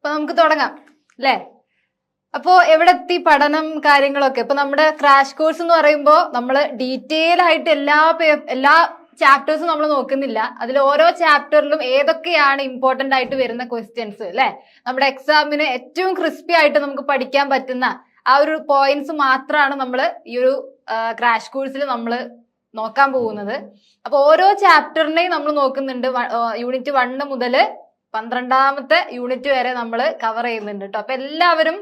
അപ്പൊ നമുക്ക് തുടങ്ങാം അല്ലേ? അപ്പോ എവിടെ എത്തി പഠനം കാര്യങ്ങളൊക്കെ? ഇപ്പൊ നമ്മുടെ ക്രാഷ് കോഴ്സ് എന്ന് പറയുമ്പോൾ നമ്മൾ ഡീറ്റെയിൽ ആയിട്ട് എല്ലാ എല്ലാ ചാപ്റ്റേഴ്സും നമ്മൾ നോക്കുന്നില്ല. അതിൽ ഓരോ ചാപ്റ്ററിലും ഏതൊക്കെയാണ് ഇമ്പോർട്ടന്റ് ആയിട്ട് വരുന്ന ക്വസ്റ്റ്യൻസ് അല്ലെ? നമ്മുടെ എക്സാമിന് ഏറ്റവും ക്രിസ്പി ആയിട്ട് നമുക്ക് പഠിക്കാൻ പറ്റുന്ന ആ ഒരു പോയിന്റ്സ് മാത്രമാണ് നമ്മൾ ഈ ഒരു ക്രാഷ് കോഴ്സിൽ നമ്മൾ നോക്കാൻ പോകുന്നത്. അപ്പൊ ഓരോ ചാപ്റ്ററിനെയും നമ്മൾ നോക്കുന്നുണ്ട് യൂണിറ്റ് വണ്ണ് മുതൽ പന്ത്രണ്ടാമത്തെ യൂണിറ്റ് വരെ നമ്മൾ കവർ ചെയ്യുന്നുണ്ട് കേട്ടോ അപ്പൊ എല്ലാവരും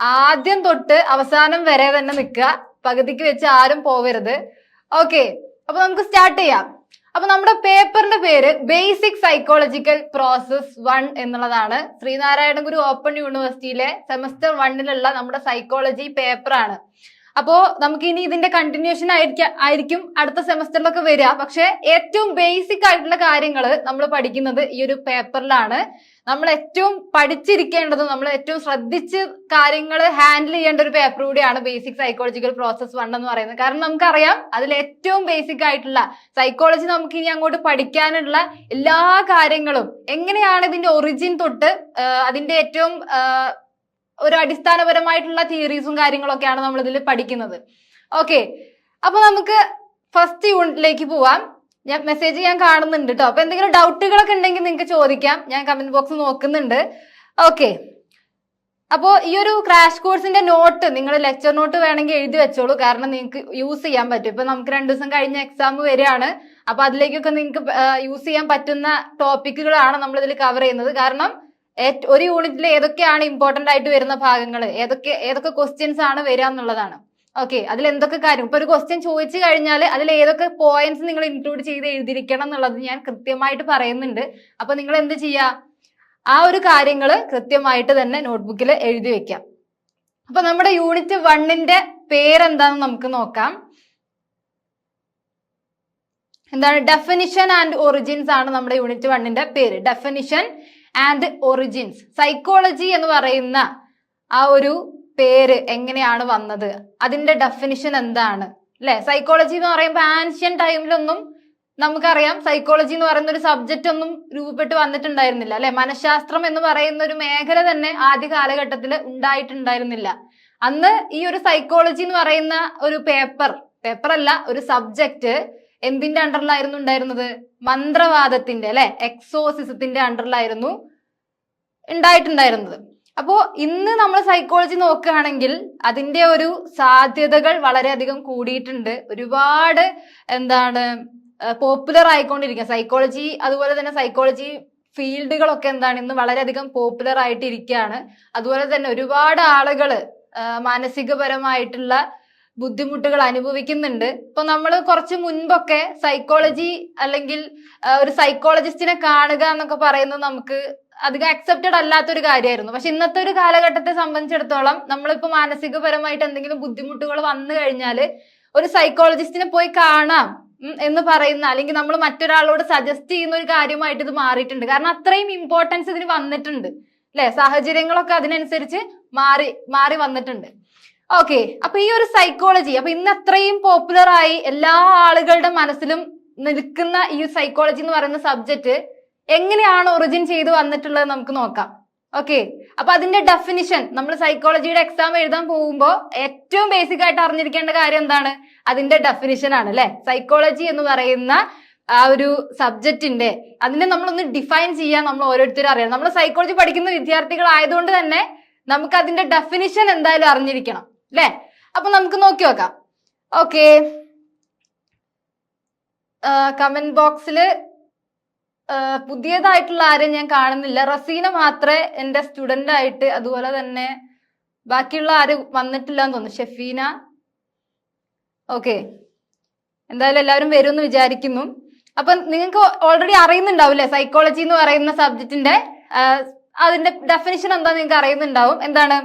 ആദ്യം തൊട്ട് അവസാനം വരെ തന്നെ നിൽക്കുക. പകുതിക്ക് വെച്ച് ആരും പോവരുത്. ഓക്കെ അപ്പൊ നമുക്ക് സ്റ്റാർട്ട് ചെയ്യാം. അപ്പൊ നമ്മുടെ പേപ്പറിന്റെ പേര് ബേസിക് സൈക്കോളജിക്കൽ പ്രോസസ് വൺ എന്നുള്ളതാണ്. ശ്രീനാരായണഗുരു ഓപ്പൺ യൂണിവേഴ്സിറ്റിയിലെ സെമസ്റ്റർ വണ്ണിലുള്ള നമ്മുടെ സൈക്കോളജി പേപ്പറാണ് അപ്പോ നമുക്ക് ഇനി ഇതിന്റെ കണ്ടിന്യൂഷൻ ആയിരിക്കും ആയിരിക്കും അടുത്ത സെമസ്റ്ററിലൊക്കെ വരിക. പക്ഷെ ഏറ്റവും ബേസിക് ആയിട്ടുള്ള കാര്യങ്ങൾ നമ്മൾ പഠിക്കുന്നത് ഈ ഒരു പേപ്പറിലാണ് നമ്മൾ ഏറ്റവും പഠിച്ചിരിക്കേണ്ടതും നമ്മൾ ഏറ്റവും ശ്രദ്ധിച്ച് കാര്യങ്ങൾ ഹാൻഡിൽ ചെയ്യേണ്ട ഒരു പേപ്പർ കൂടിയാണ് ബേസിക് സൈക്കോളജിക്കൽ പ്രോസസ് വൺ എന്ന് പറയുന്നത്. കാരണം നമുക്കറിയാം അതിൽ ഏറ്റവും ബേസിക് ആയിട്ടുള്ള സൈക്കോളജി നമുക്ക് ഇനി അങ്ങോട്ട് പഠിക്കാനുള്ള എല്ലാ കാര്യങ്ങളും എങ്ങനെയാണ് ഇതിന്റെ ഒറിജിൻ തൊട്ട് അതിന്റെ ഏറ്റവും ഒരു അടിസ്ഥാനപരമായിട്ടുള്ള തിയറീസും കാര്യങ്ങളൊക്കെയാണ് നമ്മൾ ഇതിൽ പഠിക്കുന്നത്. ഓക്കെ അപ്പൊ നമുക്ക് ഫസ്റ്റ് യൂണിറ്റിലേക്ക് പോവാം. ഞാൻ മെസ്സേജ് ഞാൻ കാണുന്നുണ്ട് കേട്ടോ അപ്പൊ എന്തെങ്കിലും ഡൗട്ടുകളൊക്കെ ഉണ്ടെങ്കിൽ നിങ്ങൾക്ക് ചോദിക്കാം. ഞാൻ കമന്റ് ബോക്സ് നോക്കുന്നുണ്ട്. ഓക്കെ അപ്പോ ഈ ഒരു ക്രാഷ് കോഴ്സിന്റെ നോട്ട് നിങ്ങൾ ലെക്ചർ നോട്ട് വേണമെങ്കിൽ എഴുതി വെച്ചോളൂ. കാരണം നിങ്ങൾക്ക് യൂസ് ചെയ്യാൻ പറ്റും. ഇപ്പൊ നമുക്ക് രണ്ടു ദിവസം കഴിഞ്ഞ എക്സാം വരികയാണ്. അപ്പൊ അതിലേക്കൊക്കെ നിങ്ങൾക്ക് യൂസ് ചെയ്യാൻ പറ്റുന്ന ടോപ്പിക്കുകളാണ് നമ്മൾ ഇതിൽ കവർ ചെയ്യുന്നത്. കാരണം ഒരു യൂണിറ്റിൽ ഏതൊക്കെയാണ് ഇമ്പോർട്ടന്റ് ആയിട്ട് വരുന്ന ഭാഗങ്ങൾ ഏതൊക്കെ ഏതൊക്കെ ക്വസ്റ്റ്യൻസ് ആണ് വരിക എന്നുള്ളതാണ്. ഓക്കെ അതിൽ എന്തൊക്കെ കാര്യം? ഇപ്പൊ ഒരു ക്വസ്റ്റ്യൻ ചോദിച്ചു കഴിഞ്ഞാൽ അതിൽ ഏതൊക്കെ പോയിന്റ്സ് നിങ്ങൾ ഇൻക്ലൂഡ് ചെയ്ത് എഴുതിയിരിക്കണം എന്നുള്ളത് ഞാൻ കൃത്യമായിട്ട് പറയുന്നുണ്ട്. അപ്പൊ നിങ്ങൾ എന്ത് ചെയ്യുക ആ ഒരു കാര്യങ്ങൾ കൃത്യമായിട്ട് തന്നെ നോട്ട്ബുക്കിൽ എഴുതി വെക്കാം. അപ്പൊ നമ്മുടെ യൂണിറ്റ് വണ്ണിന്റെ പേരെന്താന്ന് നമുക്ക് നോക്കാം. എന്താണ്? ഡെഫിനിഷൻ ആൻഡ് ഒറിജിൻസ് ആണ് നമ്മുടെ യൂണിറ്റ് വണ്ണിന്റെ പേര്. ഡെഫിനിഷൻ ആൻഡ് ഒറിജിൻസ് സൈക്കോളജി എന്ന് പറയുന്ന ആ ഒരു പേര് എങ്ങനെയാണ് വന്നത്? അതിന്റെ ഡെഫിനിഷൻ എന്താണ്? അല്ലെ സൈക്കോളജി എന്ന് പറയുമ്പോൾ ആൻഷ്യൻ ടൈമിലൊന്നും നമുക്കറിയാം. സൈക്കോളജി എന്ന് പറയുന്ന ഒരു സബ്ജക്റ്റ് ഒന്നും രൂപപ്പെട്ട് വന്നിട്ടുണ്ടായിരുന്നില്ല അല്ലെ മനഃശാസ്ത്രം എന്ന് പറയുന്ന ഒരു മേഖല തന്നെ ആദ്യ കാലഘട്ടത്തിൽ ഉണ്ടായിട്ടുണ്ടായിരുന്നില്ല. അന്ന് ഈ ഒരു സൈക്കോളജി എന്ന് പറയുന്ന ഒരു പേപ്പർ പേപ്പർ അല്ല ഒരു സബ്ജക്റ്റ് എന്തിന്റെ അണ്ടറിലായിരുന്നു ഉണ്ടായിരുന്നത്? മന്ത്രവാദത്തിന്റെ അല്ലെ? എക്സോസിസത്തിന്റെ അണ്ടറിലായിരുന്നു ഉണ്ടായിട്ടുണ്ടായിരുന്നത്. അപ്പോ ഇന്ന് നമ്മൾ സൈക്കോളജി നോക്കുകയാണെങ്കിൽ അതിന്റെ ഒരു സാധ്യതകൾ വളരെയധികം കൂടിയിട്ടുണ്ട്. ഒരുപാട് എന്താണ് പോപ്പുലർ ആയിക്കൊണ്ടിരിക്കുക. സൈക്കോളജി അതുപോലെ തന്നെ സൈക്കോളജി ഫീൽഡുകളൊക്കെ എന്താണ് ഇന്ന് വളരെയധികം പോപ്പുലർ ആയിട്ടിരിക്കുകയാണ്. അതുപോലെ തന്നെ ഒരുപാട് ആളുകൾ മാനസികപരമായിട്ടുള്ള ബുദ്ധിമുട്ടുകൾ അനുഭവിക്കുന്നുണ്ട്. ഇപ്പൊ നമ്മൾ കുറച്ച് മുൻപൊക്കെ സൈക്കോളജി അല്ലെങ്കിൽ ഒരു സൈക്കോളജിസ്റ്റിനെ കാണുക എന്നൊക്കെ പറയുന്നത് നമുക്ക് അധികം അക്സെപ്റ്റഡ് അല്ലാത്തൊരു കാര്യമായിരുന്നു. പക്ഷെ ഇന്നത്തെ ഒരു കാലഘട്ടത്തെ സംബന്ധിച്ചിടത്തോളം നമ്മളിപ്പോ മാനസികപരമായിട്ട് എന്തെങ്കിലും ബുദ്ധിമുട്ടുകൾ വന്നു കഴിഞ്ഞാൽ ഒരു സൈക്കോളജിസ്റ്റിനെ പോയി കാണാം എന്ന് പറയുന്ന അല്ലെങ്കിൽ നമ്മൾ മറ്റൊരാളോട് സജസ്റ്റ് ചെയ്യുന്ന ഒരു കാര്യമായിട്ട് ഇത് മാറിയിട്ടുണ്ട്. കാരണം അത്രയും ഇമ്പോർട്ടൻസ് ഇതിന് വന്നിട്ടുണ്ട്. അല്ലെ? സാഹചര്യങ്ങളൊക്കെ അതിനനുസരിച്ച് മാറി മാറി വന്നിട്ടുണ്ട്. ഓക്കെ അപ്പൊ ഈ ഒരു സൈക്കോളജി അപ്പൊ ഇന്ന് അത്രയും പോപ്പുലർ ആയി എല്ലാ ആളുകളുടെ മനസ്സിലും നിൽക്കുന്ന ഈ സൈക്കോളജി എന്ന് പറയുന്ന സബ്ജക്റ്റ് എങ്ങനെയാണ് ഒറിജിൻ ചെയ്ത് വന്നിട്ടുള്ളത് നമുക്ക് നോക്കാം. ഓക്കെ അപ്പൊ അതിന്റെ ഡെഫിനിഷൻ നമ്മൾ സൈക്കോളജിയുടെ എക്സാം എഴുതാൻ പോകുമ്പോൾ ഏറ്റവും ബേസിക് ആയിട്ട് അറിഞ്ഞിരിക്കേണ്ട കാര്യം എന്താണ്? അതിന്റെ ഡെഫിനിഷൻ ആണ് അല്ലെ? സൈക്കോളജി എന്ന് പറയുന്ന ആ ഒരു സബ്ജക്റ്റിന്റെ അതിനെ നമ്മളൊന്ന് ഡിഫൈൻ ചെയ്യാൻ നമ്മൾ ഓരോരുത്തരും അറിയണം. നമ്മൾ സൈക്കോളജി പഠിക്കുന്ന വിദ്യാർത്ഥികൾ ആയതുകൊണ്ട് തന്നെ നമുക്ക് അതിന്റെ ഡെഫിനിഷൻ എന്തായാലും അറിഞ്ഞിരിക്കണം. അല്ലെ അപ്പൊ നമുക്ക് നോക്കി നോക്കാം. ഓക്കെ. കമന്റ് ബോക്സിൽ പുതിയതായിട്ടുള്ള ആരെയും ഞാൻ കാണുന്നില്ല. റസീന മാത്രമേ എന്റെ സ്റ്റുഡന്റ് ആയിട്ട് അതുപോലെ തന്നെ ബാക്കിയുള്ള ആരും വന്നിട്ടില്ല എന്ന് തോന്നുന്നു. ഷെഫീന. ഓക്കെ. എന്തായാലും എല്ലാവരും വരുമെന്ന് വിചാരിക്കുന്നു. അപ്പൊ നിങ്ങൾക്ക് ഓൾറെഡി അറിയുന്നുണ്ടാവില്ലേ സൈക്കോളജി എന്ന് പറയുന്ന സബ്ജക്റ്റിന്റെ അതിന്റെ ഡെഫിനിഷൻ എന്താ നിങ്ങൾക്ക് അറിയുന്നുണ്ടാവും. എന്താണ്?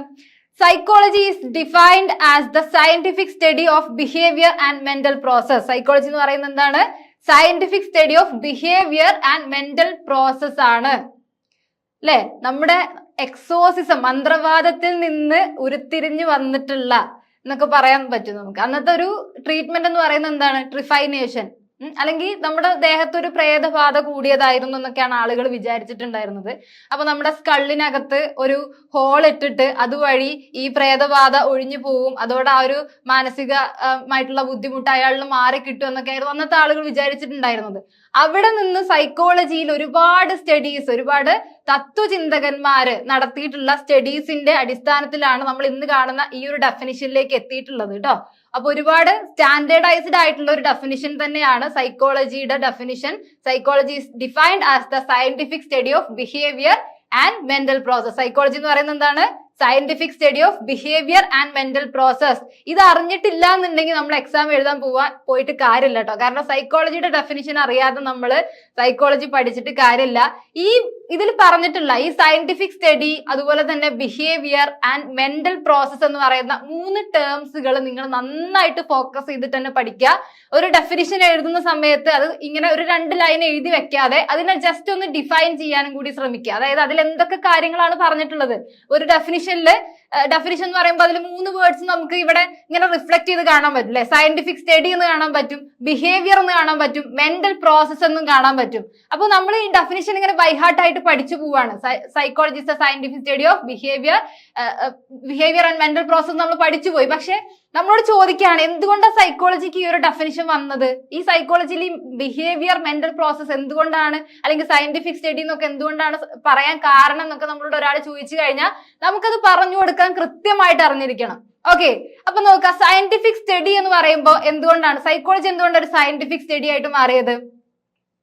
Psychology is defined as the scientific study of behaviour and mental process psychology എന്ന് പറയുന്നത് എന്താണ്? Scientific study of behaviour and mental process ആണ്. അല്ലെ നമ്മുടെ എക്സോസിസം മന്ത്രവാദത്തിൽ നിന്ന് ഉരുത്തിരിഞ്ഞു വന്നിട്ടുള്ള എന്നൊക്കെ പറയാൻ പറ്റും നമുക്ക്. അന്നത്തെ ഒരു ട്രീറ്റ്മെന്റ് എന്ന് പറയുന്നത് എന്താണ്? ട്രിഫൈനേഷൻ അല്ലെങ്കിൽ നമ്മുടെ ദേഹത്തൊരു പ്രേതബാധ കൂടിയതായിരുന്നു എന്നൊക്കെയാണ് ആളുകൾ വിചാരിച്ചിട്ടുണ്ടായിരുന്നത്. അപ്പൊ നമ്മുടെ സ്കള്ളിനകത്ത് ഒരു ഹോൾ ഇട്ടിട്ട് അതുവഴി ഈ പ്രേതബാധ ഒഴിഞ്ഞു പോവും. അതോടെ ആ ഒരു മാനസികമായിട്ടുള്ള ബുദ്ധിമുട്ട് അയാളിൽ മാറി കിട്ടും എന്നൊക്കെയായിരുന്നു അന്നത്തെ ആളുകൾ വിചാരിച്ചിട്ടുണ്ടായിരുന്നത്. അവിടെ നിന്ന് സൈക്കോളജിയിൽ ഒരുപാട് സ്റ്റഡീസ് ഒരുപാട് തത്വചിന്തകന്മാര് നടത്തിയിട്ടുള്ള സ്റ്റഡീസിന്റെ അടിസ്ഥാനത്തിലാണ് നമ്മൾ ഇന്ന് കാണുന്ന ഈ ഒരു ഡെഫിനിഷനിലേക്ക് എത്തിയിട്ടുള്ളത് കേട്ടോ അപ്പൊ ഒരുപാട് സ്റ്റാൻഡേർഡൈസ്ഡ് ആയിട്ടുള്ള ഒരു ഡെഫിനിഷൻ തന്നെയാണ് സൈക്കോളജിയുടെ definition psychology is defined as the scientific study of behaviour and mental process psychology എന്ന് പറയുന്നത് എന്താണ്? Scientific study of behaviour and mental process ഇത് അറിഞ്ഞിട്ടില്ല എന്നുണ്ടെങ്കിൽ നമ്മൾ എക്സാം എഴുതാൻ പോവാൻ പോയിട്ട് കാര്യമില്ല കേട്ടോ. കാരണം സൈക്കോളജിയുടെ ഡെഫിനിഷൻ അറിയാതെ നമ്മൾ സൈക്കോളജി പഠിച്ചിട്ട് കാര്യമില്ല. ഈ ഇതിൽ പറഞ്ഞിട്ടുള്ള ഈ സയന്റിഫിക് സ്റ്റഡി അതുപോലെ തന്നെ ബിഹേവിയർ ആൻഡ് മെന്റൽ പ്രോസസ് എന്ന് പറയുന്ന മൂന്ന് ടേംസുകൾ നിങ്ങൾ നന്നായിട്ട് ഫോക്കസ് ചെയ്തിട്ട് തന്നെ പഠിക്കുക. ഒരു ഡെഫിനിഷൻ എഴുതുന്ന സമയത്ത് അത് ഇങ്ങനെ ഒരു രണ്ട് ലൈൻ എഴുതി വെക്കാതെ അതിനെ ജസ്റ്റ് ഒന്ന് ഡിഫൈൻ ചെയ്യാനും കൂടി ശ്രമിക്കുക. അതായത് അതിൽ എന്തൊക്കെ കാര്യങ്ങളാണ് പറഞ്ഞിട്ടുള്ളത്? ഒരു ഡെഫിനിഷനിൽ ഡെഫിനിഷൻ എന്ന് പറയുമ്പോൾ അതിൽ മൂന്ന് വേർഡ്സ് നമുക്ക് ഇവിടെ ഇങ്ങനെ റിഫ്ലക്ട് ചെയ്ത് കാണാൻ പറ്റും അല്ലെ? സയന്റിഫിക് സ്റ്റഡി എന്ന് കാണാൻ പറ്റും ബിഹേവിയർ എന്ന് കാണാൻ പറ്റും മെന്റൽ പ്രോസസ് എന്നും കാണാൻ പറ്റും. അപ്പോൾ നമ്മൾ ഈ ഡെഫിനിഷൻ ഇങ്ങനെ ബൈഹാർട്ട് ആയിട്ട് പഠിച്ചു പോവാണ്. Psychologist scientific study of behaviour behaviour and mental process നമ്മൾ പഠിച്ചു പോയി. പക്ഷെ നമ്മളോട് ചോദിക്കുകയാണ് എന്തുകൊണ്ടാണ് സൈക്കോളജിക്ക് ഈ ഒരു ഡെഫിനിഷൻ വന്നത്? ഈ സൈക്കോളജിയിൽ ഈ ബിഹേവിയർ മെന്റൽ പ്രോസസ് എന്തുകൊണ്ടാണ്? അല്ലെങ്കിൽ സയന്റിഫിക് സ്റ്റഡി എന്നൊക്കെ എന്തുകൊണ്ടാണ് പറയാൻ കാരണം എന്നൊക്കെ നമ്മളോട് ഒരാൾ ചോദിച്ചു കഴിഞ്ഞാൽ നമുക്കത് പറഞ്ഞു കൊടുക്കാൻ കൃത്യമായിട്ട് അറിഞ്ഞിരിക്കണം. ഓക്കെ? അപ്പൊ നോക്കാം. സയന്റിഫിക് സ്റ്റഡി എന്ന് പറയുമ്പോൾ എന്തുകൊണ്ടാണ്? സൈക്കോളജി എന്തുകൊണ്ടാണ് ഒരു സയന്റിഫിക് സ്റ്റഡി ആയിട്ട് മാറിയത്?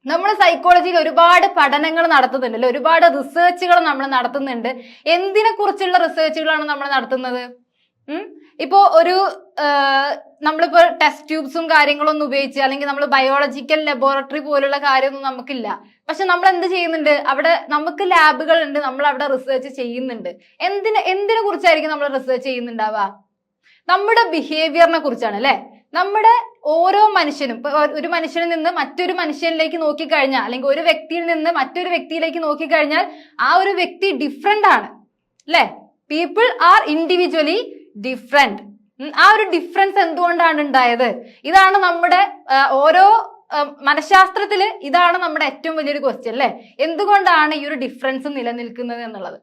നമ്മൾ സൈക്കോളജിയിൽ ഒരുപാട് പഠനങ്ങൾ നടത്തുന്നുണ്ട് അല്ലെ? ഒരുപാട് റിസർച്ചുകൾ നമ്മൾ നടത്തുന്നുണ്ട്. എന്തിനെ കുറിച്ചുള്ള റിസർച്ചുകളാണ് നമ്മൾ നടത്തുന്നത്? ഇപ്പോ ഒരു നമ്മളിപ്പോ ടെസ്റ്റ് ട്യൂബ്സും കാര്യങ്ങളൊന്നും ഉപയോഗിച്ച് അല്ലെങ്കിൽ നമ്മൾ ബയോളജിക്കൽ ലബോറട്ടറി പോലുള്ള കാര്യമൊന്നും നമുക്കില്ല. പക്ഷെ നമ്മൾ എന്ത് ചെയ്യുന്നുണ്ട്? അവിടെ നമുക്ക് ലാബുകൾ ഉണ്ട് നമ്മൾ അവിടെ റിസർച്ച് ചെയ്യുന്നുണ്ട്. എന്തിനെ എന്തിനെ കുറിച്ചായിരിക്കും നമ്മൾ റിസർച്ച് ചെയ്യുന്നുണ്ടാവുക? നമ്മുടെ ബിഹേവിയറിനെ കുറിച്ചാണ് അല്ലെ? നമ്മുടെ ഓരോ മനുഷ്യനും ഒരു മനുഷ്യനിൽ നിന്ന് മറ്റൊരു മനുഷ്യനിലേക്ക് നോക്കിക്കഴിഞ്ഞാൽ അല്ലെങ്കിൽ ഒരു വ്യക്തിയിൽ നിന്ന് മറ്റൊരു വ്യക്തിയിലേക്ക് നോക്കിക്കഴിഞ്ഞാൽ ആ ഒരു വ്യക്തി ഡിഫറെന്റ് ആണ്. അല്ലെ പീപ്പിൾ ആർ ഇൻഡിവിജ്വലി ഡിഫറെന്റ് ആ ഒരു ഡിഫറൻസ് എന്തുകൊണ്ടാണ് ഉണ്ടായത്? ഇതാണ് നമ്മുടെ ഓരോ മനഃശാസ്ത്രത്തിൽ ഇതാണ് നമ്മുടെ ഏറ്റവും വലിയൊരു ക്വസ്റ്റ്യൻ അല്ലെ എന്തുകൊണ്ടാണ് ഈ ഒരു ഡിഫറൻസ് നിലനിൽക്കുന്നത് എന്നുള്ളത്?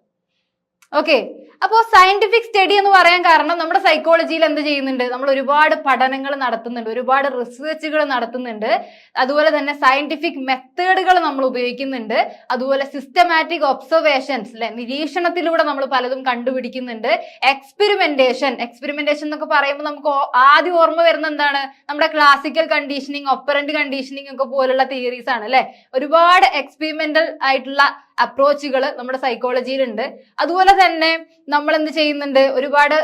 ഓക്കെ അപ്പോൾ സയന്റിഫിക് സ്റ്റഡി എന്ന് പറയാൻ കാരണം നമ്മുടെ സൈക്കോളജിയിൽ എന്ത് ചെയ്യുന്നുണ്ട്? നമ്മൾ ഒരുപാട് പഠനങ്ങൾ നടത്തുന്നുണ്ട്. ഒരുപാട് റിസർച്ചുകൾ നടത്തുന്നുണ്ട്. അതുപോലെ തന്നെ സയന്റിഫിക് മെത്തേഡുകൾ നമ്മൾ ഉപയോഗിക്കുന്നുണ്ട്. അതുപോലെ സിസ്റ്റമാറ്റിക് ഒബ്സർവേഷൻസ് അല്ലെ നിരീക്ഷണത്തിലൂടെ നമ്മൾ പലതും കണ്ടുപിടിക്കുന്നുണ്ട്. എക്സ്പെരിമെന്റേഷൻ എക്സ്പെരിമെന്റേഷൻ എന്നൊക്കെ പറയുമ്പോൾ നമുക്ക് ആദ്യം ഓർമ്മ വരുന്ന എന്താണ്? നമ്മുടെ ക്ലാസിക്കൽ കണ്ടീഷനിങ് ഒപ്പറന്റ് കണ്ടീഷനിങ് ഒക്കെ പോലുള്ള തിയറീസ് ആണ് അല്ലെ? ഒരുപാട് എക്സ്പെരിമെന്റൽ ആയിട്ടുള്ള അപ്രോച്ചുകൾ നമ്മുടെ സൈക്കോളജിയിലുണ്ട് അതുപോലെ തന്നെ നമ്മൾ എന്ത് ചെയ്യുന്നുണ്ട്? ഒരുപാട്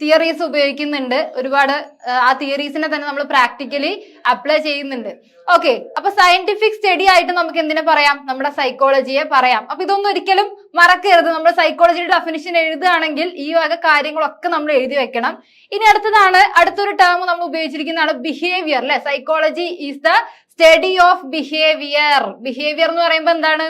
തിയറീസ് ഉപയോഗിക്കുന്നുണ്ട്. ഒരുപാട് ആ, തിയറീസിനെ തന്നെ നമ്മൾ പ്രാക്ടിക്കലി അപ്ലൈ ചെയ്യുന്നുണ്ട്. ഓക്കെ അപ്പൊ സയന്റിഫിക് സ്റ്റഡി ആയിട്ട് നമുക്ക് എന്തിനെ പറയാം? നമ്മുടെ സൈക്കോളജിയെ പറയാം. അപ്പൊ ഇതൊന്നും ഒരിക്കലും മറക്കരുത്. നമ്മുടെ സൈക്കോളജിയുടെ ഡെഫിനിഷൻ എഴുതുകയാണെങ്കിൽ ഈ വക കാര്യങ്ങളൊക്കെ നമ്മൾ എഴുതി വെക്കണം. ഇനി അടുത്തതാണ് അടുത്തൊരു ടേം നമ്മൾ ഉപയോഗിച്ചിരിക്കുന്നതാണ് ബിഹേവിയർ അല്ലെ? Psychology is the study of behaviour behaviour എന്ന് പറയുമ്പോൾ എന്താണ്?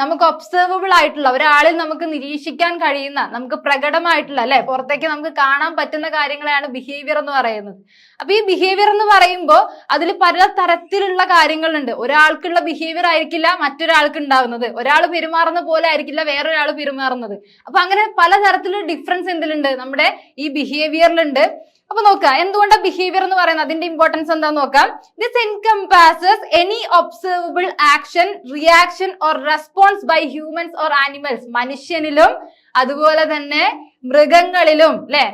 നമുക്ക് ഒബ്സർവബിൾ ആയിട്ടുള്ള ഒരാളിൽ നമുക്ക് നിരീക്ഷിക്കാൻ കഴിയുന്ന നമുക്ക് പ്രകടമായിട്ടുള്ള അല്ലെ? പുറത്തേക്ക് നമുക്ക് കാണാൻ പറ്റുന്ന കാര്യങ്ങളെയാണ് ബിഹേവിയർ എന്ന് പറയുന്നത്. അപ്പൊ ഈ ബിഹേവിയർ എന്ന് പറയുമ്പോൾ അതിൽ പല തരത്തിലുള്ള കാര്യങ്ങളുണ്ട്. ഒരാൾക്കുള്ള ബിഹേവിയർ ആയിരിക്കില്ല മറ്റൊരാൾക്ക് ഉണ്ടാവുന്നത്. ഒരാൾ പെരുമാറുന്ന പോലെ ആയിരിക്കില്ല വേറൊരാൾ പെരുമാറുന്നത്. അപ്പൊ അങ്ങനെ പല തരത്തിലുള്ള ഡിഫറൻസ് എന്തിലുണ്ട്? നമ്മുടെ ഈ ബിഹേവിയറിലുണ്ട് അപ്പൊ നോക്കാം എന്തുകൊണ്ട് ബിഹേവിയർ എന്ന് പറയുന്നത്? അതിന്റെ ഇമ്പോർട്ടൻസ് എന്താന്ന് നോക്കാം this encompasses any observable action reaction or response by humans or animals മനുഷ്യനിലും അതുപോലെ തന്നെ മൃഗങ്ങളിലും അല്ലെ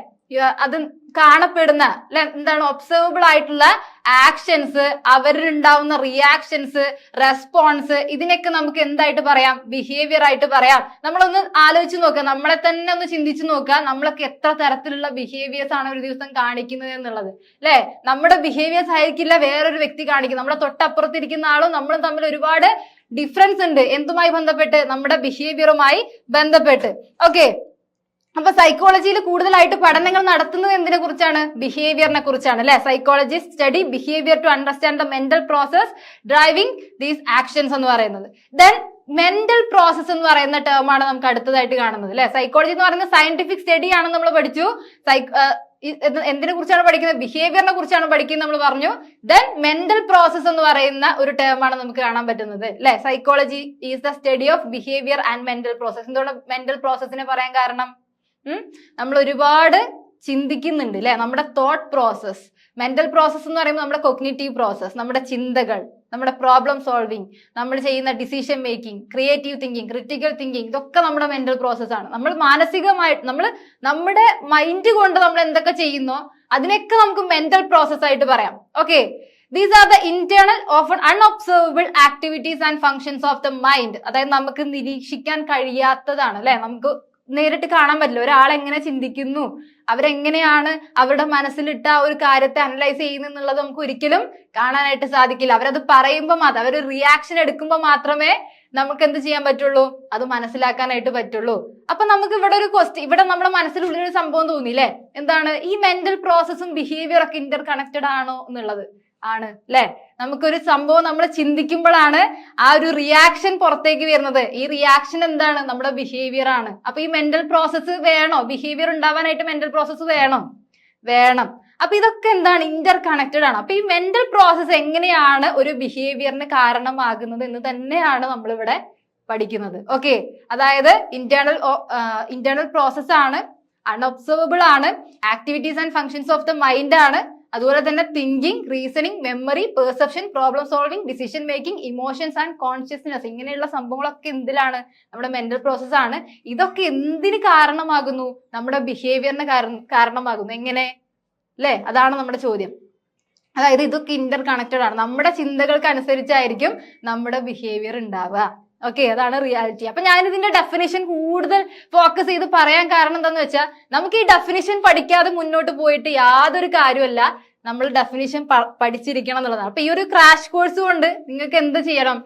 അത് കാണപ്പെടുന്ന അല്ലെ എന്താണ് ഒബ്സർവബിൾ ആയിട്ടുള്ള ആക്ഷൻസ് അവരിലുണ്ടാവുന്ന റിയാക്ഷൻസ് റെസ്പോൺസ് ഇതിനൊക്കെ നമുക്ക് എന്തായിട്ട് പറയാം? ബിഹേവിയർ ആയിട്ട് പറയാം. നമ്മളൊന്ന് ആലോചിച്ച് നോക്കുക. നമ്മളെ തന്നെ ഒന്ന് ചിന്തിച്ചു നോക്കുക. നമ്മളൊക്കെ എത്ര തരത്തിലുള്ള ബിഹേവിയേഴ്സ് ആണ് ഒരു ദിവസം കാണിക്കുന്നത് എന്നുള്ളത്. അല്ലെ? നമ്മുടെ ബിഹേവിയേഴ്സ് ആയിരിക്കില്ല വേറൊരു വ്യക്തി കാണിക്കും നമ്മുടെ തൊട്ടപ്പുറത്തിരിക്കുന്ന ആളും നമ്മളും തമ്മിൽ ഒരുപാട് ഡിഫറൻസ് ഉണ്ട്. എന്തുമായി ബന്ധപ്പെട്ട്? നമ്മുടെ ബിഹേവിയറുമായി ബന്ധപ്പെട്ട്. ഓക്കെ അപ്പൊ സൈക്കോളജിയിൽ കൂടുതലായിട്ട് പഠനങ്ങൾ നടത്തുന്നത് എന്തിനെ കുറിച്ചാണ്? ബിഹേവിയറിനെ കുറിച്ചാണ് അല്ലെ? Psychology study behaviour to understand the mental process driving these actions എന്ന് പറയുന്നത്. ദെൻ മെന്റൽ പ്രോസസ് എന്ന് പറയുന്ന ടേമാണ് നമുക്ക് അടുത്തതായിട്ട് കാണുന്നത് അല്ലെ? സൈക്കോളജി എന്ന് പറയുന്നത് സയന്റിഫിക് സ്റ്റഡി ആണ് നമ്മൾ പഠിച്ചു. എന്തിനെ കുറിച്ചാണ് പഠിക്കുന്നത്? ബിഹേവിയറിനെ കുറിച്ചാണ് പഠിക്കുന്നത് നമ്മൾ പറഞ്ഞു. ദെൻ മെന്റൽ പ്രോസസ് എന്ന് പറയുന്ന ഒരു ടേമാണ് നമുക്ക് കാണാൻ പറ്റുന്നത് അല്ലെ? Psychology is the study of behaviour and mental process എന്തുകൊണ്ട് മെന്റൽ പ്രോസസ്സിനെ പറയാൻ കാരണം? നമ്മൾ ഒരുപാട് ചിന്തിക്കുന്നുണ്ട് അല്ലെ നമ്മുടെ തോട്ട് പ്രോസസ് മെന്റൽ പ്രോസസ് എന്ന് പറയുമ്പോൾ നമ്മുടെ കൊഗ്നേറ്റീവ് പ്രോസസ് നമ്മുടെ ചിന്തകൾ നമ്മുടെ പ്രോബ്ലം സോൾവിങ് നമ്മൾ ചെയ്യുന്ന decision making creative thinking critical thinking ഇതൊക്കെ നമ്മുടെ മെന്റൽ പ്രോസസ് ആണ്. നമ്മൾ മാനസികമായിട്ട് നമ്മൾ നമ്മുടെ മൈൻഡ് കൊണ്ട് നമ്മൾ എന്തൊക്കെ ചെയ്യുന്നോ അതിനൊക്കെ നമുക്ക് മെന്റൽ പ്രോസസ് ആയിട്ട് പറയാം. Okay these are the internal often unobservable activities and functions of the mind അതായത് നമുക്ക് നിരീക്ഷിക്കാൻ കഴിയാത്തതാണ് അല്ലെ നമുക്ക് നേരിട്ട് കാണാൻ പറ്റില്ല. ഒരാൾ എങ്ങനെ ചിന്തിക്കുന്നു? അവരെങ്ങനെയാണ് അവരുടെ മനസ്സിലിട്ട ആ ഒരു കാര്യത്തെ അനലൈസ് ചെയ്യുന്നു എന്നുള്ളത് നമുക്ക് ഒരിക്കലും കാണാനായിട്ട് സാധിക്കില്ല. അവരത് പറയുമ്പോൾ മാത്രം അവർ റിയാക്ഷൻ എടുക്കുമ്പോൾ മാത്രമേ നമുക്ക് എന്ത് ചെയ്യാൻ പറ്റുള്ളൂ? അത് മനസ്സിലാക്കാനായിട്ട് പറ്റുള്ളൂ. അപ്പൊ നമുക്ക് ഇവിടെ ഒരു ക്വസ്റ്റ്യൻ ഇവിടെ നമ്മുടെ മനസ്സിലുള്ളിൽ ഒരു സംഭവം തോന്നിയില്ലേ? എന്താണ്? ഈ മെന്റൽ പ്രോസസ്സും ബിഹേവിയർ ഒക്കെ ഇന്റർ കണക്റ്റഡ് ആണോ എന്നുള്ളത്. ആണ് അല്ലെ നമുക്കൊരു സംഭവം നമ്മൾ ചിന്തിക്കുമ്പോഴാണ് ആ ഒരു റിയാക്ഷൻ പുറത്തേക്ക് വരുന്നത്. ഈ റിയാക്ഷൻ എന്താണ്? നമ്മുടെ ബിഹേവിയർ ആണ്. അപ്പൊ ഈ മെന്റൽ പ്രോസസ്സ് വേണോ? ബിഹേവിയർ ഉണ്ടാവാനായിട്ട് മെന്റൽ പ്രോസസ്സ് വേണോ? വേണം. അപ്പൊ ഇതൊക്കെ എന്താണ്? ഇന്റർ കണക്റ്റഡ് ആണ്. അപ്പൊ ഈ മെന്റൽ പ്രോസസ്സ് എങ്ങനെയാണ് ഒരു ബിഹേവിയറിന് കാരണമാകുന്നത് എന്ന് തന്നെയാണ് നമ്മളിവിടെ പഠിക്കുന്നത്. ഓക്കെ അതായത് ഇന്റേണൽ ഇന്റേണൽ പ്രോസസ് ആണ്. അൺഒബ്സർവബിൾ ആണ്. Activities and functions of the mind ആണ്. അതുപോലെ തന്നെ thinking reasoning memory perception problem solving decision making emotions and consciousness ഇങ്ങനെയുള്ള സംഭവങ്ങളൊക്കെ എന്തിലാണ്? നമ്മുടെ മെന്റൽ പ്രോസസ് ആണ്. ഇതൊക്കെ എന്തിന് കാരണമാകുന്നു? നമ്മുടെ ബിഹേവിയറിന് കാരണമാകുന്നു. എങ്ങനെ? അല്ലേ? അതാണ് നമ്മുടെ ചോദ്യം. അതായത് ഇതൊക്കെ ഇന്റർ കണക്റ്റഡ് ആണ്. നമ്മുടെ ചിന്തകൾക്ക് അനുസരിച്ചായിരിക്കും നമ്മുടെ ബിഹേവിയർ ഉണ്ടാവുക. ഓക്കെ അതാണ് റിയാലിറ്റി അപ്പൊ ഞാൻ ഇതിന്റെ ഡെഫിനേഷൻ കൂടുതൽ ഫോക്കസ് ചെയ്ത് പറയാൻ കാരണം എന്താന്ന് വെച്ചാൽ നമുക്ക് ഈ ഡെഫിനേഷൻ പഠിക്കാതെ മുന്നോട്ട് പോയിട്ട് യാതൊരു കാര്യമല്ല നമ്മൾ ഡെഫിനേഷൻ പഠിച്ചിരിക്കണം എന്നുള്ളതാണ്. അപ്പൊ ഈ ഒരു ക്രാഷ് കോഴ്സ് കൊണ്ട് നിങ്ങൾക്ക് എന്ത് ചെയ്യണം?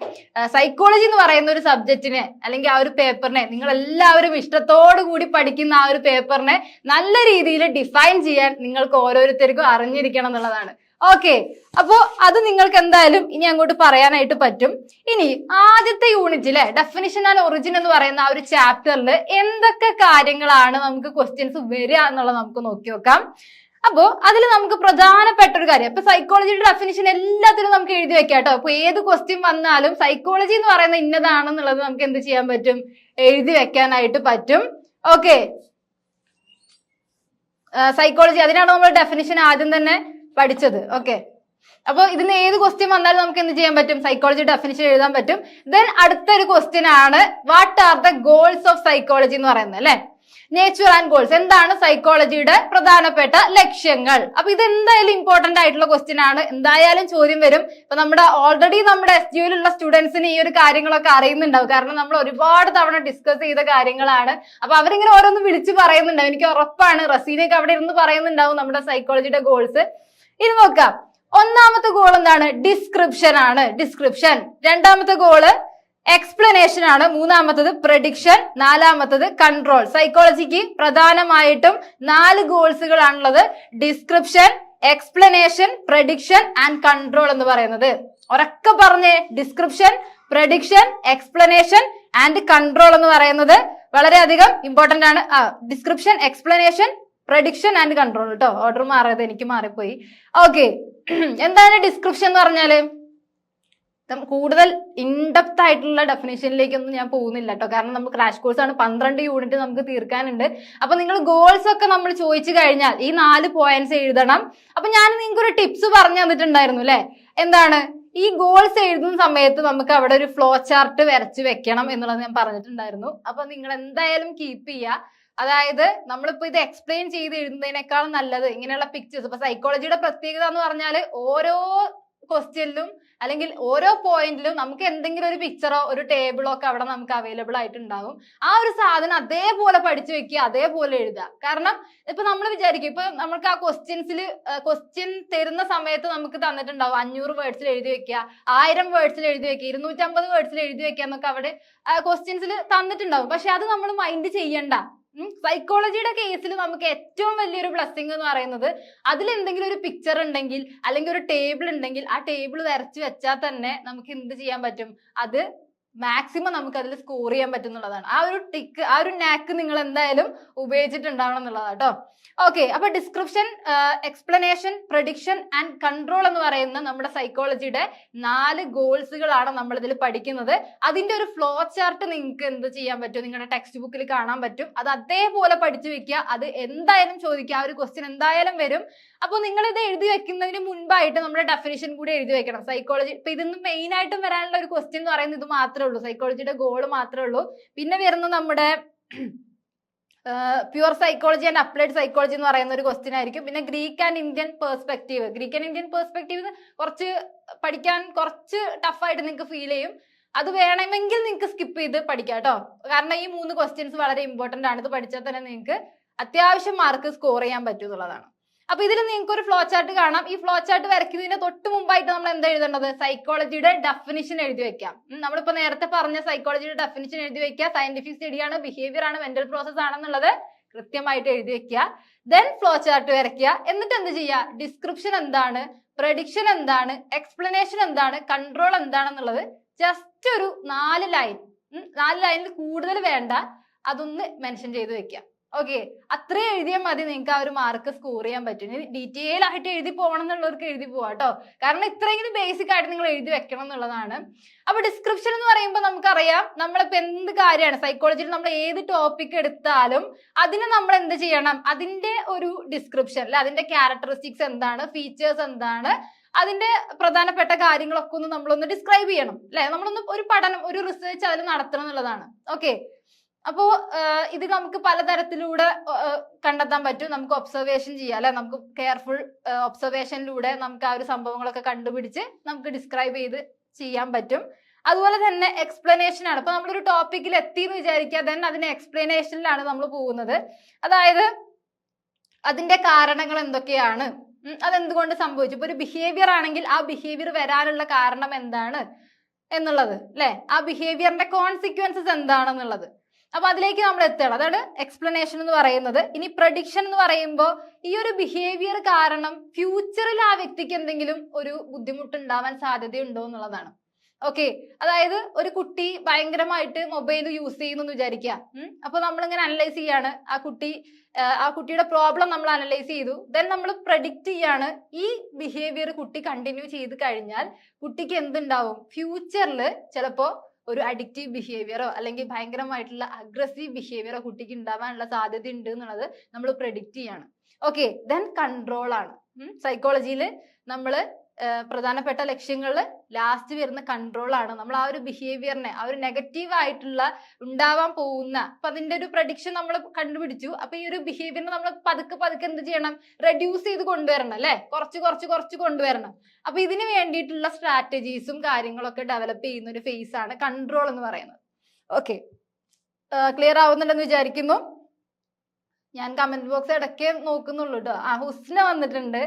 സൈക്കോളജി എന്ന് പറയുന്ന ഒരു സബ്ജക്റ്റിനെ അല്ലെങ്കിൽ ആ ഒരു പേപ്പറിനെ നിങ്ങൾ എല്ലാവരും ഇഷ്ടത്തോടു കൂടി പഠിക്കുന്ന ആ ഒരു പേപ്പറിനെ നല്ല രീതിയിൽ ഡിഫൈൻ ചെയ്യാൻ നിങ്ങൾക്ക് ഓരോരുത്തർക്കും അറിഞ്ഞിരിക്കണം എന്നുള്ളതാണ്. ഓക്കെ അപ്പോ അത് നിങ്ങൾക്ക് എന്തായാലും ഇനി അങ്ങോട്ട് പറയാനായിട്ട് പറ്റും. ഇനി ആദ്യത്തെ യൂണിറ്റിലെ ഡെഫിനിഷൻ ആൻഡ് ഒറിജിൻ എന്ന് പറയുന്ന ആ ഒരു ചാപ്റ്ററിൽ എന്തൊക്കെ കാര്യങ്ങളാണ് നമുക്ക് ക്വസ്റ്റ്യൻസ് വരിക എന്നുള്ളത് നമുക്ക് നോക്കി നോക്കാം. അപ്പോ അതിൽ നമുക്ക് പ്രധാനപ്പെട്ട ഒരു കാര്യം. ഇപ്പൊ സൈക്കോളജിയുടെ ഡെഫിനിഷൻ എല്ലാത്തിനും നമുക്ക് എഴുതി വെക്കാം കേട്ടോ അപ്പൊ ഏത് ക്വസ്റ്റ്യൻ വന്നാലും സൈക്കോളജി എന്ന് പറയുന്ന ഇന്നതാണെന്നുള്ളത് നമുക്ക് എന്ത് ചെയ്യാൻ പറ്റും? എഴുതി വെക്കാനായിട്ട് പറ്റും. ഓക്കെ സൈക്കോളജി അതിനാണ് നമ്മൾ ഡെഫിനിഷൻ ആദ്യം തന്നെ പഠിച്ചത്. ഓക്കെ അപ്പൊ ഇതിന് ഏത് ക്വസ്റ്റ്യൻ വന്നാലും നമുക്ക് എന്ത് ചെയ്യാൻ പറ്റും? സൈക്കോളജി ഡെഫിനിഷൻ എഴുതാൻ പറ്റും. ദെൻ അടുത്തൊരു ക്വസ്റ്റ്യൻ ആണ് what are the goals of psychology എന്ന് പറയുന്നത് അല്ലെ? നേച്ചർ ആൻഡ് ഗോൾസ് എന്താണ് സൈക്കോളജിയുടെ പ്രധാനപ്പെട്ട ലക്ഷ്യങ്ങൾ? അപ്പൊ ഇത് എന്തായാലും ഇമ്പോർട്ടന്റ് ആയിട്ടുള്ള ക്വസ്റ്റ്യൻ ആണ്. എന്തായാലും ചോദ്യം വരും. ഇപ്പൊ നമ്മുടെ ഓൾറെഡി നമ്മുടെ എസ് ജിയിലുള്ള സ്റ്റുഡൻസിന് ഈ ഒരു കാര്യങ്ങളൊക്കെ അറിയുന്നുണ്ടാവും. കാരണം നമ്മൾ ഒരുപാട് തവണ ഡിസ്കസ് ചെയ്ത കാര്യങ്ങളാണ്. അപ്പൊ അവരിങ്ങനെ ഓരോന്ന് വിളിച്ച് പറയുന്നുണ്ടാവും. എനിക്ക് ഉറപ്പാണ്. റസീനൊക്കെ അവിടെ ഇരുന്ന് പറയുന്നുണ്ടാവും നമ്മുടെ സൈക്കോളജിയുടെ ഗോൾസ് ഇത് നോക്കാം. ഒന്നാമത്തെ ഗോൾ എന്താണ്? ഡിസ്ക്രിപ്ഷൻ ആണ്. ഡിസ്ക്രിപ്ഷൻ രണ്ടാമത്തെ ഗോൾ എക്സ്പ്ലനേഷൻ ആണ്. മൂന്നാമത്തത് പ്രഡിക്ഷൻ നാലാമത്തത് കൺട്രോൾ സൈക്കോളജിക്ക് പ്രധാനമായിട്ടും നാല് ഗോൾസുകളാണുള്ളത് description explanation prediction and control എന്ന് പറയുന്നത്. ഒരൊക്കെ പറഞ്ഞേ description prediction explanation and control എന്ന് പറയുന്നത് വളരെയധികം ഇമ്പോർട്ടന്റ് ആണ്. Description explanation prediction and control കേട്ടോ ഓർഡർ മാറിയത് എനിക്ക് മാറിപ്പോയി. ഓക്കെ എന്താണ് ഡിസ്ക്രിപ്ഷൻ എന്ന് പറഞ്ഞാൽ? കൂടുതൽ ഇൻഡെപ്ത് ആയിട്ടുള്ള ഡെഫിനേഷനിലേക്കൊന്നും ഞാൻ പോകുന്നില്ല കേട്ടോ കാരണം നമ്മൾ ക്രാഷ് കോഴ്സ് ആണ്. പന്ത്രണ്ട് യൂണിറ്റ് നമുക്ക് തീർക്കാനുണ്ട്. അപ്പൊ നിങ്ങൾ ഗോൾസ് ഒക്കെ നമ്മൾ ചോദിച്ചു കഴിഞ്ഞാൽ ഈ നാല് പോയിന്റ്സ് എഴുതണം. അപ്പൊ ഞാൻ നിങ്ങൾക്ക് ഒരു ടിപ്സ് പറഞ്ഞു തന്നിട്ടുണ്ടായിരുന്നു അല്ലെ എന്താണ്? ഈ ഗോൾസ് എഴുതുന്ന സമയത്ത് നമുക്ക് അവിടെ ഒരു ഫ്ലോ ചാർട്ട് വരച്ച് വെക്കണം എന്നുള്ളത് ഞാൻ പറഞ്ഞിട്ടുണ്ടായിരുന്നു. അപ്പൊ നിങ്ങൾ എന്തായാലും കീപ്പ് ചെയ്യുക അതായത് നമ്മളിപ്പോ ഇത് എക്സ്പ്ലെയിൻ ചെയ്ത് എഴുതുന്നതിനേക്കാളും നല്ലത് ഇങ്ങനെയുള്ള പിക്ചേഴ്സ് ഇപ്പൊ സൈക്കോളജിയുടെ പ്രത്യേകത എന്ന് പറഞ്ഞാൽ ഓരോ ക്വസ്റ്റ്യനിലും അല്ലെങ്കിൽ ഓരോ പോയിന്റിലും നമുക്ക് എന്തെങ്കിലും ഒരു പിക്ചറോ ഒരു ടേബിളോ ഒക്കെ അവിടെ നമുക്ക് അവൈലബിൾ ആയിട്ടുണ്ടാവും. ആ ഒരു സാധനം അതേപോലെ പഠിച്ചു വെക്കുക അതേപോലെ എഴുതുക. കാരണം ഇപ്പൊ നമ്മൾ വിചാരിക്കും ഇപ്പൊ നമുക്ക് ആ ക്വസ്റ്റ്യൻസിൽ ക്വസ്റ്റ്യൻ തരുന്ന സമയത്ത് നമുക്ക് തന്നിട്ടുണ്ടാവും അഞ്ഞൂറ് വേർഡ്സിൽ എഴുതി വെക്കുക ആയിരം വേർഡ്സിൽ എഴുതി വെക്കുക ഇരുന്നൂറ്റമ്പത് വേർഡ്സിൽ എഴുതി വെക്കുക എന്നൊക്കെ അവിടെ ക്വസ്റ്റ്യൻസിൽ തന്നിട്ടുണ്ടാവും. പക്ഷെ അത് നമ്മൾ മൈൻഡ് ചെയ്യണ്ട. സൈക്കോളജിയുടെ കേസിൽ നമുക്ക് ഏറ്റവും വലിയൊരു ബ്ലെസ്സിങ് എന്ന് പറയുന്നത് അതിൽ എന്തെങ്കിലും ഒരു പിക്ചർ ഉണ്ടെങ്കിൽ അല്ലെങ്കിൽ ഒരു ടേബിൾ ഉണ്ടെങ്കിൽ ആ ടേബിൾ വരച്ച് വെച്ചാൽ തന്നെ നമുക്ക് എന്ത് ചെയ്യാൻ പറ്റും? അത് മാക്സിമം നമുക്ക് അതിൽ സ്കോർ ചെയ്യാൻ പറ്റുന്നുള്ളതാണ്. ആ ഒരു ടിക്ക് ആ ഒരു നാക്ക് നിങ്ങൾ എന്തായാലും ഉപയോഗിച്ചിട്ടുണ്ടാവണം എന്നുള്ളതാണ് കേട്ടോ ഓക്കെ അപ്പൊ description explanation prediction and control എന്ന് പറയുന്ന നമ്മുടെ സൈക്കോളജിയുടെ നാല് ഗോൾസുകളാണ് നമ്മൾ ഇതിൽ പഠിക്കുന്നത്. അതിന്റെ ഒരു ഫ്ലോ ചാർട്ട് നിങ്ങൾക്ക് എന്ത് ചെയ്യാൻ പറ്റും? നിങ്ങളുടെ ടെക്സ്റ്റ് ബുക്കിൽ കാണാൻ പറ്റും. അത് അതേപോലെ പഠിച്ചു വെക്കുക. അത് എന്തായാലും ചോദിക്കുക. ആ ഒരു ക്വസ്റ്റ്യൻ എന്തായാലും വരും. അപ്പോൾ നിങ്ങൾ ഇത് എഴുതി വെക്കുന്നതിന് മുൻപായിട്ട് നമ്മുടെ ഡെഫിനിഷൻ കൂടി എഴുതി വെക്കണം. സൈക്കോളജി ഇപ്പൊ ഇതിന്ന് മെയിൻ ആയിട്ടും വരാനുള്ള ഒരു ക്വസ്റ്റ്യൻ എന്ന് പറയുന്നത് ഇത് മാത്രമേ ഉള്ളൂ. സൈക്കോളജിയുടെ ഗോൾ മാത്രമേ ഉള്ളൂ. പിന്നെ വരുന്ന നമ്മുടെ pure psychology and applied psychology എന്ന് പറയുന്ന ഒരു ക്വസ്റ്റ്യൻ ആയിരിക്കും. പിന്നെ Greek and Indian perspective Greek and Indian perspective കുറച്ച് പഠിക്കാൻ കുറച്ച് ടഫായിട്ട് നിങ്ങൾക്ക് ഫീൽ ചെയ്യും. അത് വേണമെങ്കിൽ നിങ്ങൾക്ക് സ്കിപ്പ് ചെയ്ത് പഠിക്കാം കേട്ടോ കാരണം ഈ മൂന്ന് ക്വസ്റ്റ്യൻസ് വളരെ ഇമ്പോർട്ടന്റ് ആണ്. ഇത് പഠിച്ചാൽ തന്നെ നിങ്ങൾക്ക് അത്യാവശ്യം മാർക്ക് സ്കോർ ചെയ്യാൻ പറ്റും എന്നുള്ളതാണ്. അപ്പൊ ഇതിൽ നിങ്ങൾക്ക് ഒരു ഫ്ലോ ചാർട്ട് കാണാം. ഈ ഫ്ലോ ചാർട്ട് വരയ്ക്കുന്നതിന് തൊട്ട് മുമ്പായിട്ട് നമ്മൾ എന്താ എഴുതേണ്ടത്? സൈക്കോളജിയുടെ ഡെഫിനിഷൻ എഴുതി വെക്കാം. നമ്മളിപ്പോ നേരത്തെ പറഞ്ഞ സൈക്കോളജിയുടെ ഡെഫിനിഷൻ എഴുതി വെക്കുക. സയന്റിഫിക് സ്റ്റഡിയാണ് ബിഹേവിയർ ആണ് മെന്റൽ പ്രോസസ് ആണെന്നുള്ളത് കൃത്യമായിട്ട് എഴുതി വെക്കുക. ദെൻ ഫ്ലോ ചാർട്ട് വരയ്ക്കുക. എന്നിട്ട് എന്ത് ചെയ്യുക? ഡിസ്ക്രിപ്ഷൻ എന്താണ്? പ്രഡിക്ഷൻ എന്താണ്? എക്സ്പ്ലനേഷൻ എന്താണ്? കൺട്രോൾ എന്താണെന്നുള്ളത് ജസ്റ്റ് ഒരു നാല് ലൈൻ നാല് ലൈനിൽ കൂടുതൽ വേണ്ട. അതൊന്ന് മെൻഷൻ ചെയ്ത് വെക്കുക. ഓക്കെ അത്രയും എഴുതിയാൽ മതി നിങ്ങൾക്ക് ആ ഒരു മാർക്ക് സ്കോർ ചെയ്യാൻ പറ്റും. ഡീറ്റെയിൽ ആയിട്ട് എഴുതി പോകണം എന്നുള്ളവർക്ക് എഴുതി പോവാ കേട്ടോ കാരണം ഇത്രയെങ്കിലും ബേസിക് ആയിട്ട് നിങ്ങൾ എഴുതി വെക്കണം എന്നുള്ളതാണ്. അപ്പൊ ഡിസ്ക്രിപ്ഷൻ എന്ന് പറയുമ്പോൾ നമുക്കറിയാം നമ്മളിപ്പോ എന്ത് കാര്യമാണ് സൈക്കോളജിയിൽ നമ്മൾ ഏത് ടോപ്പിക് എടുത്താലും അതിന് നമ്മൾ എന്ത് ചെയ്യണം? അതിന്റെ ഒരു ഡിസ്ക്രിപ്ഷൻ അല്ലെ? അതിന്റെ ക്യാരക്ടറിസ്റ്റിക്സ് എന്താണ്? ഫീച്ചേഴ്സ് എന്താണ്? അതിന്റെ പ്രധാനപ്പെട്ട കാര്യങ്ങളൊക്കെ ഒന്ന് നമ്മളൊന്ന് ഡിസ്ക്രൈബ് ചെയ്യണം അല്ലെ? നമ്മളൊന്ന് ഒരു പഠനം ഒരു റിസർച്ച് അതിൽ നടത്തണം എന്നുള്ളതാണ്. ഓക്കെ അപ്പോ ഇത് നമുക്ക് പലതരത്തിലൂടെ കണ്ടെത്താൻ പറ്റും. നമുക്ക് ഒബ്സർവേഷൻ ചെയ്യാം അല്ലെ? നമുക്ക് കെയർഫുൾ ഒബ്സർവേഷനിലൂടെ നമുക്ക് ആ ഒരു സംഭവങ്ങളൊക്കെ കണ്ടുപിടിച്ച് നമുക്ക് ഡിസ്ക്രൈബ് ചെയ്ത് ചെയ്യാൻ പറ്റും. അതുപോലെ തന്നെ എക്സ്പ്ലനേഷൻ ആണ്. ഇപ്പൊ നമ്മളൊരു ടോപ്പിക്കിൽ എത്തി എന്ന് വിചാരിക്കുക ദെൻ അതിന്റെ എക്സ്പ്ലനേഷനിലാണ് നമ്മൾ പോകുന്നത്. അതായത് അതിന്റെ കാരണങ്ങൾ എന്തൊക്കെയാണ്? അതെന്തുകൊണ്ട് സംഭവിച്ചു? ഇപ്പൊ ഒരു ബിഹേവിയർ ആണെങ്കിൽ ആ ബിഹേവിയർ വരാനുള്ള കാരണം എന്താണ്? എന്നുള്ളത് അല്ലെ? ആ ബിഹേവിയറിന്റെ കോൺസിക്വൻസസ് എന്താണെന്നുള്ളത്. അപ്പൊ അതിലേക്ക് നമ്മൾ എത്തണം അതാണ് എക്സ്പ്ലനേഷൻ എന്ന് പറയുന്നത്. ഇനി പ്രഡിക്ഷൻ എന്ന് പറയുമ്പോൾ ഈ ഒരു ബിഹേവിയർ കാരണം ഫ്യൂച്ചറിൽ ആ വ്യക്തിക്ക് എന്തെങ്കിലും ഒരു ബുദ്ധിമുട്ട് ഉണ്ടാവാൻ സാധ്യതയുണ്ടോ എന്നുള്ളതാണ്. ഓക്കെ അതായത് ഒരു കുട്ടി ഭയങ്കരമായിട്ട് മൊബൈൽ യൂസ് ചെയ്യുന്നു എന്ന് വിചാരിക്കുക. അപ്പൊ നമ്മളിങ്ങനെ അനലൈസ് ചെയ്യാണ്. ആ കുട്ടി ആ, ആ കുട്ടിയുടെ പ്രോബ്ലം നമ്മൾ അനലൈസ് ചെയ്തു. ദെൻ നമ്മൾ പ്രഡിക്റ്റ് ചെയ്യാണ് ഈ ബിഹേവിയർ കുട്ടി കണ്ടിന്യൂ ചെയ്ത് കഴിഞ്ഞാൽ കുട്ടിക്ക് എന്തുണ്ടാവും? ഫ്യൂച്ചറിൽ ചിലപ്പോ ഒരു അഡിക്റ്റീവ് ബിഹേവിയറോ അല്ലെങ്കിൽ ഭയങ്കരമായിട്ടുള്ള അഗ്രസീവ് ബിഹേവിയറോ കുട്ടിക്ക് ഉണ്ടാവാനുള്ള സാധ്യത ഉണ്ട് എന്നുള്ളത് നമ്മൾ പ്രഡിക്റ്റ് ചെയ്യാണ്. ഓക്കെ ദെൻ കൺട്രോൾ ആണ്. സൈക്കോളജിയിൽ നമ്മൾ പ്രധാനപ്പെട്ട ലക്ഷ്യങ്ങളിൽ ലാസ്റ്റ് വരുന്ന കൺട്രോൾ ആണ്. നമ്മൾ ആ ഒരു ബിഹേവിയറിനെ ആ ഒരു നെഗറ്റീവ് ആയിട്ടുള്ള ഉണ്ടാവാൻ പോകുന്ന അപ്പൊ അതിന്റെ ഒരു പ്രഡിക്ഷൻ നമ്മൾ കണ്ടുപിടിച്ചു. അപ്പൊ ഈ ഒരു ബിഹേവിയറിനെ നമ്മൾ പതുക്കെ പതുക്കെ എന്ത് ചെയ്യണം? റെഡ്യൂസ് ചെയ്ത് കൊണ്ടുവരണം അല്ലെ? കുറച്ച് കുറച്ച് കുറച്ച് കൊണ്ടുവരണം. അപ്പൊ ഇതിന് വേണ്ടിയിട്ടുള്ള സ്ട്രാറ്റജീസും കാര്യങ്ങളൊക്കെ ഡെവലപ്പ് ചെയ്യുന്ന ഒരു ഫേസ് ആണ് കൺട്രോൾ എന്ന് പറയുന്നത്. ഓക്കെ ക്ലിയർ ആവുന്നുണ്ടെന്ന് വിചാരിക്കുന്നു? ഞാൻ കമന്റ് ബോക്സ് ഇടയ്ക്ക് നോക്കുന്നുള്ളൂ കേട്ടോ ആ ഹുസ്ന വന്നിട്ടുണ്ട്.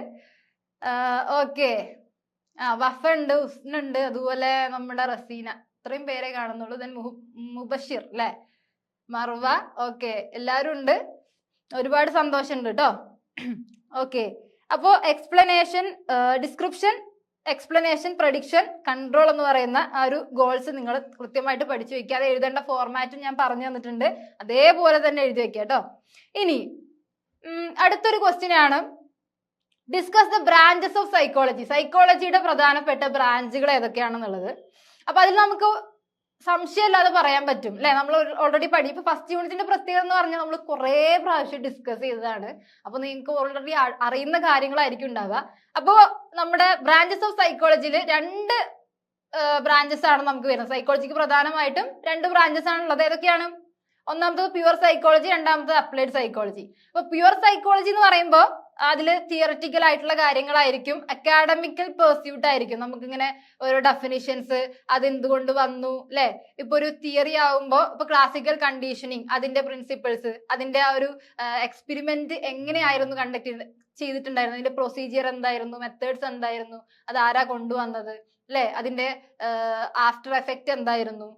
ഓക്കെ വഫ ഉണ്ട് ഉസ്ന ഉണ്ട് അതുപോലെ നമ്മുടെ റസീന. ഇത്രയും പേരെ കാണുന്നുള്ളൂ. ദെൻ മുബഷിർ അല്ലെ മർവ ഓക്കെ. എല്ലാവരും ഉണ്ട്. ഒരുപാട് സന്തോഷമുണ്ട് കേട്ടോ ഓക്കെ. അപ്പോ explanation description explanation prediction control എന്ന് പറയുന്ന ആ ഒരു ഗോൾസ് നിങ്ങൾ കൃത്യമായിട്ട് പഠിച്ചു വെക്കുക. അത് എഴുതേണ്ട ഫോർമാറ്റും ഞാൻ പറഞ്ഞു തന്നിട്ടുണ്ട്. അതേപോലെ തന്നെ എഴുതി വെക്കുക കേട്ടോ ഇനി അടുത്തൊരു ക്വസ്റ്റ്യൻ ആണ്. Discuss the branches of psychology സൈക്കോളജിയുടെ പ്രധാനപ്പെട്ട ബ്രാഞ്ചുകൾ ഏതൊക്കെയാണെന്നുള്ളത്. അപ്പൊ അതിൽ നമുക്ക് സംശയമില്ലാതെ പറയാൻ പറ്റും അല്ലെ? നമ്മൾ ഓൾറെഡി പഠി ഇപ്പൊ ഫസ്റ്റ് യൂണിറ്റിന്റെ പ്രത്യേകത എന്ന് പറഞ്ഞാൽ നമ്മൾ കുറെ പ്രാവശ്യം ഡിസ്കസ് ചെയ്തതാണ്. അപ്പൊ നിങ്ങൾക്ക് ഓൾറെഡി അറിയുന്ന കാര്യങ്ങളായിരിക്കും ഉണ്ടാവുക. അപ്പോ നമ്മുടെ ബ്രാഞ്ചസ് ഓഫ് സൈക്കോളജിയിൽ രണ്ട് ബ്രാഞ്ചസ് ആണ് നമുക്ക് വരുന്നത്. സൈക്കോളജിക്ക് പ്രധാനമായിട്ടും രണ്ട് ബ്രാഞ്ചസ് ആണ് ഉള്ളത്. ഏതൊക്കെയാണ്? ഒന്നാമത്തത് പ്യുവർ സൈക്കോളജി രണ്ടാമത്തത് അപ്ലൈഡ് സൈക്കോളജി അപ്പൊ പ്യുവർ സൈക്കോളജി എന്ന് പറയുമ്പോൾ അതിൽ തിയററ്റിക്കൽ ആയിട്ടുള്ള കാര്യങ്ങളായിരിക്കും. അക്കാഡമിക്കൽ പെർസ്യൂട്ട് ആയിരിക്കും. നമുക്കിങ്ങനെ ഓരോ ഡെഫിനിഷൻസ് അതെന്തുകൊണ്ട് വന്നു അല്ലെ ഇപ്പൊ ഒരു തിയറി ആവുമ്പോൾ ഇപ്പൊ ക്ലാസിക്കൽ കണ്ടീഷനിങ് അതിന്റെ പ്രിൻസിപ്പിൾസ് അതിന്റെ ആ ഒരു എക്സ്പെരിമെന്റ് എങ്ങനെയായിരുന്നു കണ്ടക്ട് ചെയ്തിട്ടുണ്ടായിരുന്നു? അതിന്റെ പ്രൊസീജിയർ എന്തായിരുന്നു? മെത്തേഡ്സ് എന്തായിരുന്നു? അത് ആരാ കൊണ്ടുവന്നത്? അല്ലെ അതിന്റെ ആഫ്റ്റർ എഫക്റ്റ് എന്തായിരുന്നു?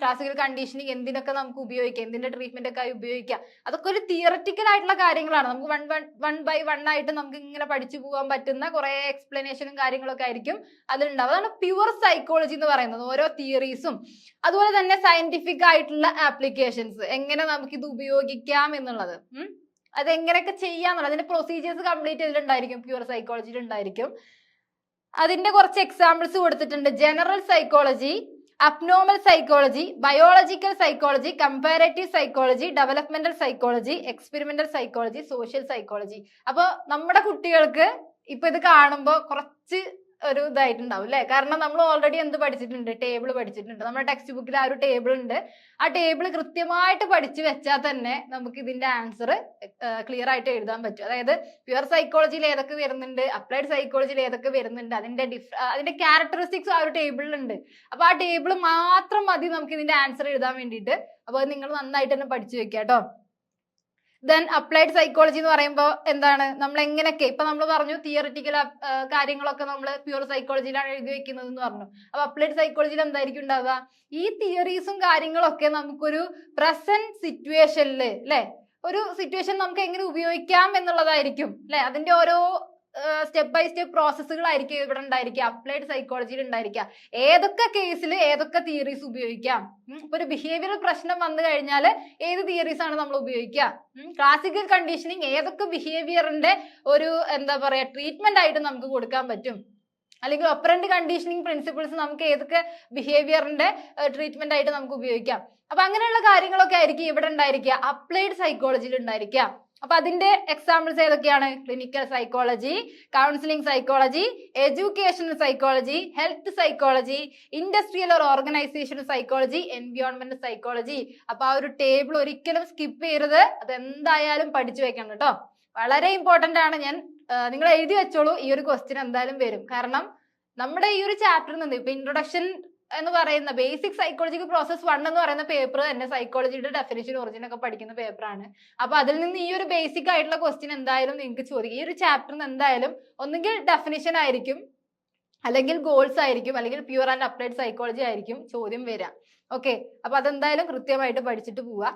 ക്ലാസിക്കൽ കണ്ടീഷനിങ് എന്തിനൊക്കെ നമുക്ക് ഉപയോഗിക്കാം എന്തിന്റെ ട്രീറ്റ്മെന്റ് ഒക്കെ ആയി ഉപയോഗിക്കാം അതൊക്കെ ഒരു തിയററ്റിക്കൽ ആയിട്ടുള്ള കാര്യങ്ങളാണ്. നമുക്ക് one one one by one ആയിട്ട് നമുക്ക് ഇങ്ങനെ പഠിച്ചു പോകാൻ പറ്റുന്ന കുറെ എക്സ്പ്ലനേഷനും കാര്യങ്ങളൊക്കെ ആയിരിക്കും അതിലുണ്ടാവും അതാണ് പ്യുവർ സൈക്കോളജി എന്ന് പറയുന്നത് ഓരോ തിയറീസും അതുപോലെ തന്നെ സയന്റിഫിക് ആയിട്ടുള്ള ആപ്ലിക്കേഷൻസ് എങ്ങനെ നമുക്ക് ഇത് ഉപയോഗിക്കാം എന്നുള്ളത്. അത് എങ്ങനെയൊക്കെ ചെയ്യാന്നുള്ളത് അതിന്റെ പ്രൊസീജിയേഴ്സ് കംപ്ലീറ്റ് ചെയ്തിട്ടുണ്ടായിരിക്കും പ്യുവർ സൈക്കോളജിയിൽ ഉണ്ടായിരിക്കും അതിന്റെ കുറച്ച് എക്സാമ്പിൾസ് കൊടുത്തിട്ടുണ്ട്. General psychology abnormal psychology biological psychology comparative psychology developmental psychology experimental psychology social psychology അപ്പോൾ നമ്മുടെ കുട്ടികൾക്ക് ഇപ്പൊ ഇത് കാണുമ്പോൾ കുറച്ച് ഒരു ഇതായിട്ടുണ്ടാവും അല്ലെ കാരണം നമ്മൾ ഓൾറെഡി എന്ത് പഠിച്ചിട്ടുണ്ട്? ടേബിൾ പഠിച്ചിട്ടുണ്ട്. നമ്മുടെ ടെക്സ്റ്റ് ബുക്കിൽ ആ ഒരു ടേബിൾ ഉണ്ട്. ആ ടേബിൾ കൃത്യമായിട്ട് പഠിച്ചു വെച്ചാൽ തന്നെ നമുക്ക് ഇതിന്റെ ആൻസർ ക്ലിയർ ആയിട്ട് എഴുതാൻ പറ്റും. അതായത് പ്യുവർ സൈക്കോളജിയിൽ ഏതൊക്കെ വരുന്നുണ്ട്? അപ്ലൈഡ് സൈക്കോളജിയിൽ ഏതൊക്കെ വരുന്നുണ്ട്? അതിന്റെ ഡിഫ് അതിന്റെ ക്യാരക്ടറിസ്റ്റിക്സ് ആ ഒരു ടേബിളിലുണ്ട് അപ്പൊ ആ ടേബിൾ മാത്രം മതി നമുക്ക് ഇതിന്റെ ആൻസർ എഴുതാൻ വേണ്ടിയിട്ട്. അപ്പോൾ നിങ്ങൾ നന്നായിട്ട് തന്നെ പഠിച്ചു വെക്കുക കേട്ടോ ദെൻ അപ്ലൈഡ് സൈക്കോളജി എന്ന് പറയുമ്പോൾ എന്താണ്? നമ്മൾ എങ്ങനെയൊക്കെ ഇപ്പൊ നമ്മൾ പറഞ്ഞു തിയറിറ്റിക്കൽ കാര്യങ്ങളൊക്കെ നമ്മൾ പ്യുവർ സൈക്കോളജിയിലാണ് എഴുതി വെക്കുന്നത് എന്ന് പറഞ്ഞു. അപ്പൊ അപ്ലൈഡ് സൈക്കോളജിയിൽ എന്തായിരിക്കും ഉണ്ടാവുക? ഈ തിയറീസും കാര്യങ്ങളൊക്കെ നമുക്കൊരു പ്രസന്റ് സിറ്റുവേഷനിൽ അല്ലെ ഒരു സിറ്റുവേഷൻ നമുക്ക് എങ്ങനെ ഉപയോഗിക്കാം എന്നുള്ളതായിരിക്കും അല്ലെ അതിന്റെ ഓരോ സ്റ്റെപ്പ് ബൈ സ്റ്റെപ്പ് പ്രോസസ്സുകളായിരിക്കും ഇവിടെ ഉണ്ടായിരിക്കുക. അപ്ലൈഡ് സൈക്കോളജിയിൽ ഉണ്ടായിരിക്കുക. ഏതൊക്കെ കേസിൽ ഏതൊക്കെ തിയറീസ് ഉപയോഗിക്കാം? ഇപ്പൊ ഒരു ബിഹേവിയറൽ പ്രശ്നം വന്നു കഴിഞ്ഞാൽ ഏത് തിയറീസ് ആണ് നമ്മൾ ഉപയോഗിക്കുക? ക്ലാസിക്കൽ കണ്ടീഷനിങ് ഏതൊക്കെ ബിഹേവിയറിന്റെ ഒരു എന്താ പറയാ ട്രീറ്റ്മെന്റ് ആയിട്ട് നമുക്ക് കൊടുക്കാൻ പറ്റും? അല്ലെങ്കിൽ ഒപ്പറന്റ് കണ്ടീഷനിങ് പ്രിൻസിപ്പിൾസ് നമുക്ക് ഏതൊക്കെ ബിഹേവിയറിന്റെ ട്രീറ്റ്മെന്റ് ആയിട്ട് നമുക്ക് ഉപയോഗിക്കാം? അപ്പൊ അങ്ങനെയുള്ള കാര്യങ്ങളൊക്കെ ആയിരിക്കും ഇവിടെ ഉണ്ടായിരിക്കുക. അപ്ലൈഡ് സൈക്കോളജിയിൽ ഉണ്ടായിരിക്കുക. അപ്പൊ അതിന്റെ എക്സാമ്പിൾസ് ഏതൊക്കെയാണ്? Clinical psychology counselling psychology educational psychology health psychology industrial or organisational psychology environment psychology അപ്പൊ ആ ഒരു ടേബിൾ ഒരിക്കലും സ്കിപ്പ് ചെയ്യരുത്. അത് എന്തായാലും പഠിച്ചു വെക്കണം കേട്ടോ. വളരെ ഇമ്പോർട്ടന്റ് ആണ്. ഞാൻ നിങ്ങൾ എഴുതി വെച്ചോളൂ. ഈ ഒരു ക്വസ്റ്റ്യൻ എന്തായാലും വരും. കാരണം നമ്മുടെ ഈ ഒരു ചാപ്റ്ററിൽ നിന്ന് ഇപ്പൊ ഇൻട്രൊഡക്ഷൻ എന്ന് പറയുന്ന ബേസിക് സൈക്കോളജിക്കൽ പ്രോസസ് വൺ എന്ന് പറയുന്ന പേപ്പർ തന്നെ സൈക്കോളജിയുടെ ഡെഫിനേഷൻ ഒറിജിൻ ഒക്കെ പഠിക്കുന്ന പേപ്പറാണ് അപ്പൊ അതിൽ നിന്ന് ഈ ഒരു ബേസിക് ആയിട്ടുള്ള ക്വസ്റ്റ്യൻ എന്തായാലും നിങ്ങൾക്ക് ചോദിക്കും. ഈ ഒരു ചാപ്റ്ററിന് എന്തായാലും ഒന്നുകിൽ ഡെഫിനേഷൻ ആയിരിക്കും അല്ലെങ്കിൽ ഗോൾസ് ആയിരിക്കും അല്ലെങ്കിൽ പ്യുവർ ആൻഡ് അപ്ലൈഡ് സൈക്കോളജി ആയിരിക്കും ചോദ്യം വരിക ഓക്കെ അപ്പൊ അതെന്തായാലും കൃത്യമായിട്ട് പഠിച്ചിട്ട് പോവുക